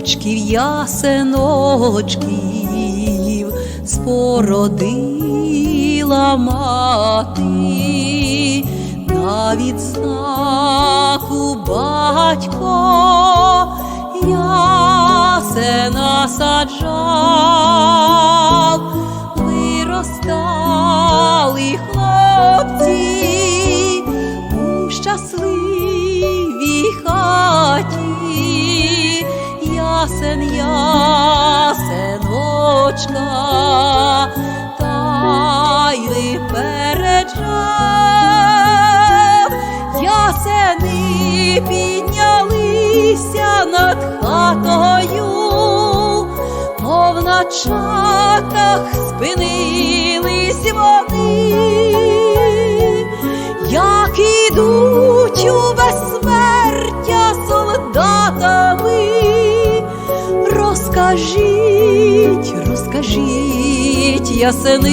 синочків, ясеночків спородила мати, на відзнаку батько ясена саджав, виростали ясен ясеночка, та й випереджав, ясени піднялися над хатою, мов на чатах спинились вони, як ідуть у Розкажіть, розкажіть, ясени,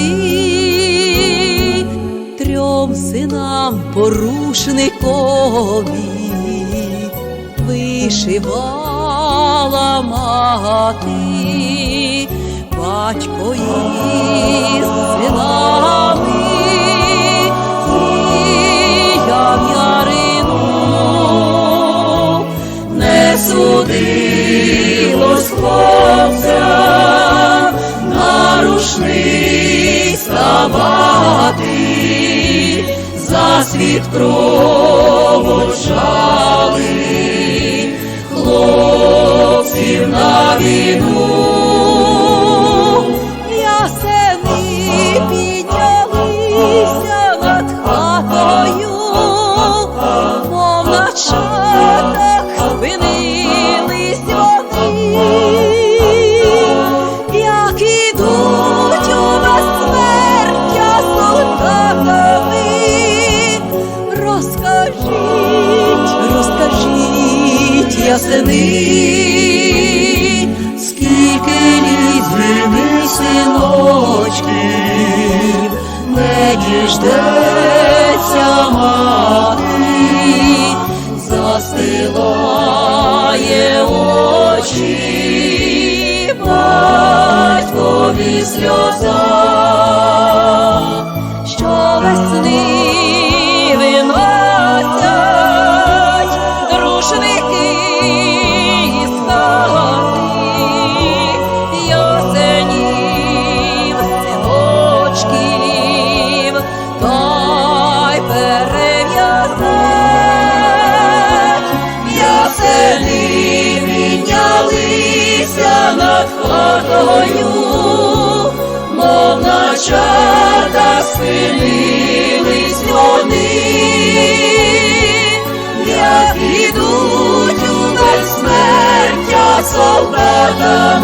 трьом синам порушникові. Вишивала мати, батько із синами, за світ проводжали хлопців на війну. Ясени, скільки літ війни синочків не діждеться мати, застилає очі батькові сльоза, що весни хатою, мов на чата спинились вони, як ідуть у безсмертя солдати.